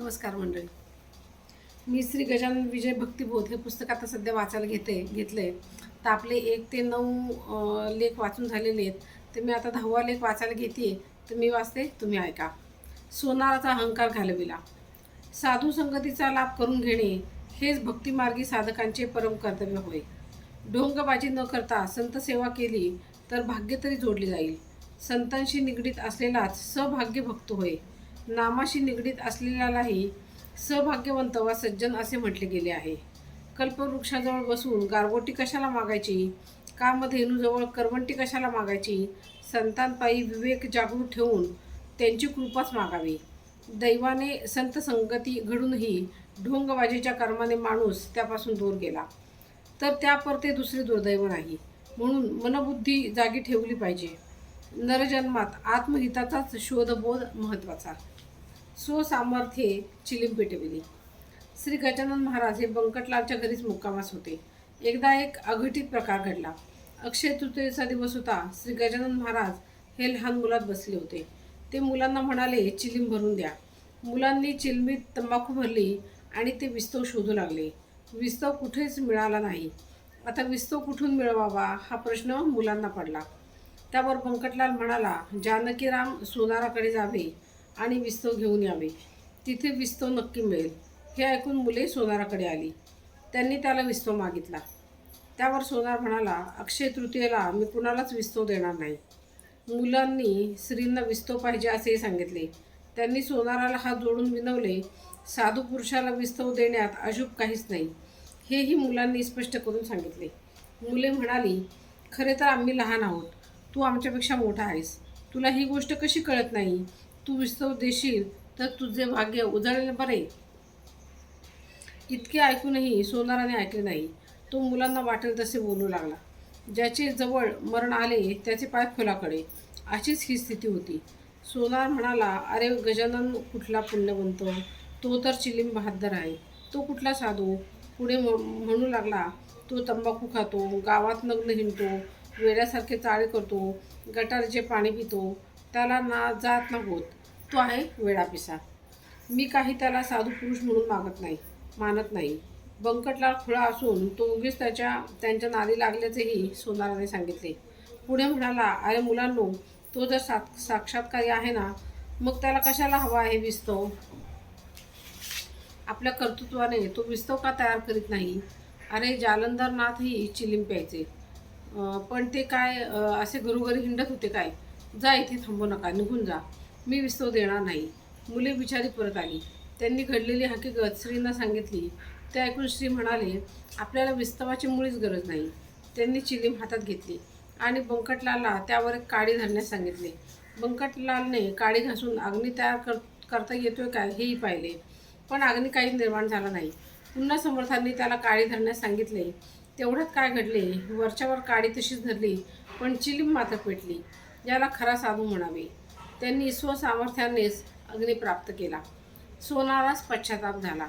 नमस्कार मंडळी. मी श्री गजानन विजय भक्तिबोध हे पुस्तक आता सध्या वाचायला घेते घेतलं आहे तर आपले एक ते नऊ लेख वाचून झालेले आहेत. तर मी आता दहावा लेख वाचायला घेते. तर मी वाचते तुम्ही ऐका. सोनाराचा अहंकार घालविला. साधू संगतीचा लाभ करून घेणे हेच भक्तिमार्गी साधकांचे परम कर्तव्य होय. ढोंगबाजी न करता संत सेवा केली तर भाग्य तरी जोडले जाईल. संतांशी निगडीत असलेलाच सभाग्य भक्त होय. नामाशी निगडीत असलेल्यालाही सभाग्यवंत वा सज्जन असे म्हटले गेले आहे. कल्पवृक्षाजवळ बसून गारगोटी कशाला मागायची? कामधेनूजवळ करवंटी कशाला मागायची? संतांपायी विवेक जागृत ठेवून त्यांची कृपाच मागावी. दैवाने संत संगती घडूनही ढोंगबाजीच्या कर्माने माणूस त्यापासून दूर गेला. तर त्यापरते दुसरे दुर्दैव नाही. म्हणून मनबुद्धी जागी ठेवली पाहिजे. नरजन्मात आत्महिताचाच शोधबोध महत्त्वाचा. स्वसामर्थ्ये चिलीम पेटविली श्री गजानन महाराज हे बंकटलालच्या घरीच मुक्कामास होते. एकदा एक अघटित प्रकार घडला. अक्षय तृतीयेचा दिवस होता. श्री गजानन महाराज हे लहान मुलात बसले होते. ते मुलांना म्हणाले चिलीम भरून द्या. मुलांनी चिलमीत तंबाखू भरली आणि ते विस्तव शोधू लागले. विस्तव कुठेच मिळाला नाही. आता विस्तव कुठून मिळवावा हा प्रश्न मुलांना पडला. त्यावर बंकटलाल म्हणाला जानकीराम सोनाराकडे जावे आणि विस्तव घेऊन यावे. तिथे विस्तव नक्की मिळेल. हे ऐकून मुले सोनाराकडे आली. त्यांनी त्याला विस्तव मागितला. त्यावर सोनार म्हणाला अक्षय तृतीयेला मी कुणालाच विस्तव देणार नाही. मुलांनी स्त्रींना विस्तव पाहिजे असेही सांगितले. त्यांनी सोनाराला हात जोडून विनवले साधू पुरुषाला विस्तव देण्यात अशुभ काहीच नाही. हेही मुलांनी स्पष्ट करून सांगितले. मुले म्हणाली खरे तर आम्ही लहान आहोत. तू आमच्यापेक्षा मोठा आहेस. तुला ही गोष्ट कशी कळत नाही? तू विस्तव देशील तर तुझे भाग्य उजळले बरे. इतके ऐकूनही सोनाराने ऐकले नाही. तो मुलांना वाटेल तसे बोलू लागला. ज्याचे जवळ मरण आले त्याचे पाय खोलाकडे. अशीच ही स्थिती होती. सोनार म्हणाला अरे गजानन कुठला पुण्यवंत? तो तर चिलीम बहादर आहे. तो कुठला साधू? पुढे म्हणू लागला तो तंबाखू खातो गावात नग्न हिंडतो वेड्यासारखे चाळे करतो गटारचे पाणी पितो त्याला ना जात ना होत. तो आहे वेडापिसा मी काही त्याला साधू पुरुष म्हणून मागत नाही मानत नाही. बंकटलाल खुळा असून तो उगीच त्याच्या त्यांच्या नादी लागल्याचेही सोनाराने सांगितले. पुढे म्हणाला अरे मुलांनो तो जर सा साक्षात्कारी आहे ना मग त्याला कशाला हवा आहे विस्तव? आपल्या कर्तृत्वाने तो विस्तव का तयार करीत नाही? अरे जालंधरनाथही चिलीम प्यायचे. पण ते काय असे घरोघरी हिंडत होते काय? जा इथे थांबू नका निघून जा. मी विस्तव देणार नाही. मुले बिचारी परत आली. त्यांनी घडलेली हकीकत श्रींना सांगितली. ते ऐकून श्री म्हणाले आपल्याला विस्तवाची मुळीच गरज नाही. त्यांनी चिलीम हातात घेतली आणि बंकटलालला त्यावर एक काडी धरण्यास सांगितले. बंकटलालने काडी घासून अग्नी तयार कर करता येतोय काय हेही पाहिले. पण अग्नी काही निर्माण झाला नाही. पुन्हा समर्थांनी त्याला काळी धरण्यास सांगितले. तेवढ्यात काय घडले? वरच्यावर काडी तशीच धरली पण चिलीम मात्र पेटली याला खरा साधू म्हणावे. त्यांनी स्वसामर्थ्यानेच अग्नी प्राप्त केला. सोनारास पश्चाताप झाला.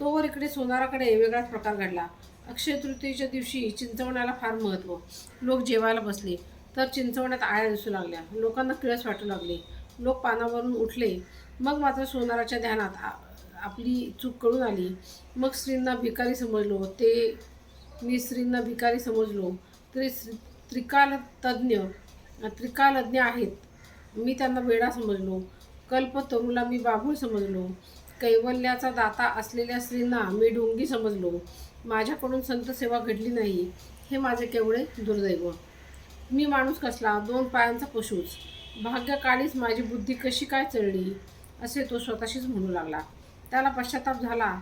तोवर इकडे सोनाराकडे वेगळाच प्रकार घडला. अक्षय तृतीयेच्या दिवशी चिंचवण्याला फार महत्त्व लोक जेवायला बसले तर चिंचवण्यात आळ्या दिसू लागल्या. लोकांना किळस वाटू लागले. लोक पानावरून उठले. मग मात्र सोनाराच्या ध्यानात आपली चूक कळून आली. मग स्त्रींना भिकारी समजलो. ते मी स्त्रींना भिकारी समजलो. तरी श्री- त्रिकाल तज्ज्ञ त्रिकालज्ञ आहेत. मी त्यांना वेडा समजलो. कल्पतरूला मी बाभूळ समजलो. कैवल्याचा दाता असलेल्या स्त्रींना मी ढोंगी समजलो. माझ्याकडून संत सेवा घडली नाही. हे माझे केवढे दुर्दैव. मी माणूस कसला? दोन पायांचा पशूच. भाग्यकाळीच माझी बुद्धी कशी काय चढली? असे तो स्वतःशीच म्हणू लागला. त्याला पश्चाताप झाला.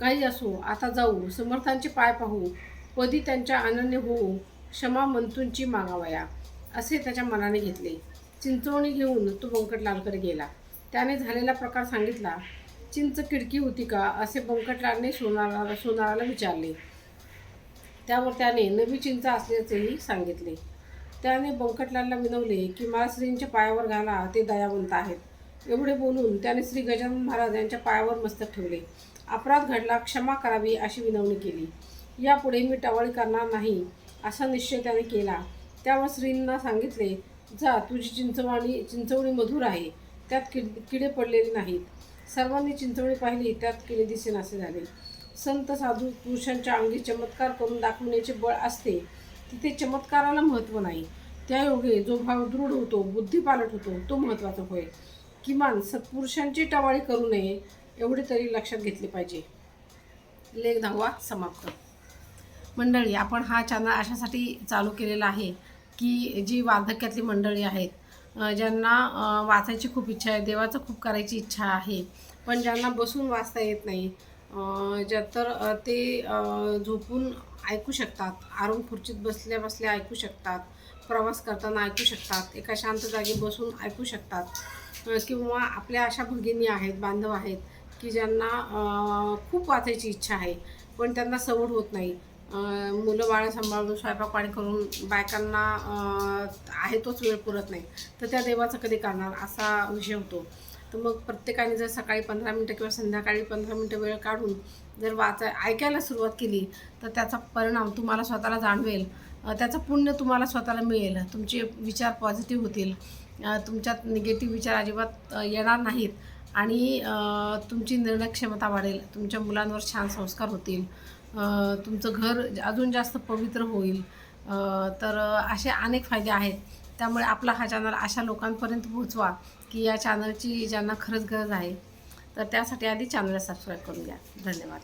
काही असो आता जाऊ. समर्थांचे पाय पाहू. पदी त्यांच्या अनन्य होऊ क्षमा मंतूंची मागावया असे त्याच्या मनाने घेतले. चिंचवणी घेऊन तो बंकटलालकडे गेला. त्याने झालेला प्रकार सांगितला चिंच किडकी होती का? असे बंकटलालने सोनाराला सोनाराला विचारले. त्यावर त्याने नवी चिंच असल्याचेही सांगितले. त्याने बंकटलालला विनवले की मला श्रींच्या पायावर घाला ते दयावंत आहेत. एवढे बोलून त्याने श्री गजानन महाराज यांच्या पायावर मस्तक ठेवले. अपराध घडला क्षमा करावी अशी विनवणी केली. यापुढे मी टवाळी करणार नाही असा निश्चय त्याने केला. त्यावर श्रींना सांगितले जा तुझी चिंचवाणी चिंचवणी मधुर आहे. त्यात किड किडे पडलेले नाहीत. सर्वांनी चिंचवणी पाहिली त्यात किडे दिसेन असे झाले. संत साधू पुरुषांच्या अंगी चमत्कार करून दाखवण्याचे बळ असते. तिथे चमत्काराला महत्त्व नाही. त्यायोगे जो भाव दृढ होतो बुद्धी पालट होतो तो महत्त्वाचा होय. किमान सत्पुरुषांची टवाळी करू नये एवढे तरी लक्षात घेतले पाहिजे. लेख दहावा समाप्त. मंडळी आपण हा चॅनल अशासाठी चालू केलेला आहे की जी वार्धक्यातली मंडळी आहेत ज्यांना वाचायची खूप इच्छा आहे देवाचं खूप करायची इच्छा आहे पण ज्यांना बसून वाचता येत नाही ज्या तर ते झोपून ऐकू शकतात आराम खुर्चीत बसल्या बसल्या ऐकू शकतात प्रवास करताना ऐकू शकतात एका शांत जागी बसून ऐकू शकतात किंवा आपल्या अशा भगिनी आहेत बांधव आहेत की ज्यांना खूप वाचायची इच्छा आहे पण त्यांना सवड होत नाही मुलं बाळं सांभाळून स्वयंपाक पाणी करून बायकांना आहे तोच वेळ पुरत नाही. तर त्या देवाचं कधी करणार असा विषय होतो. तर मग प्रत्येकाने जर सकाळी पंधरा मिनटं किंवा संध्याकाळी पंधरा मिनटं वेळ काढून जर वाचाय ऐकायला सुरुवात केली तर त्याचा परिणाम तुम्हाला स्वतःला जाणवेल. त्याचं पुण्य तुम्हाला स्वतःला मिळेल. तुमचे विचार पॉझिटिव्ह होतील. तुमच्यात निगेटिव्ह विचार अजिबात येणार नाहीत. आणि तुमची निर्णय क्षमता वाढेल. तुमच्या मुलांवर छान संस्कार होतील. तुमचं घर अजून जास्त पवित्र होईल. तर असे अनेक फायदे आहेत. त्यामुळे आपला हा चॅनल अशा लोकांपर्यंत पोहोचवा की या चॅनलची ज्यांना खरंच गरज आहे. तर त्यासाठी आधी चॅनलला सबस्क्राईब करून घ्या. धन्यवाद.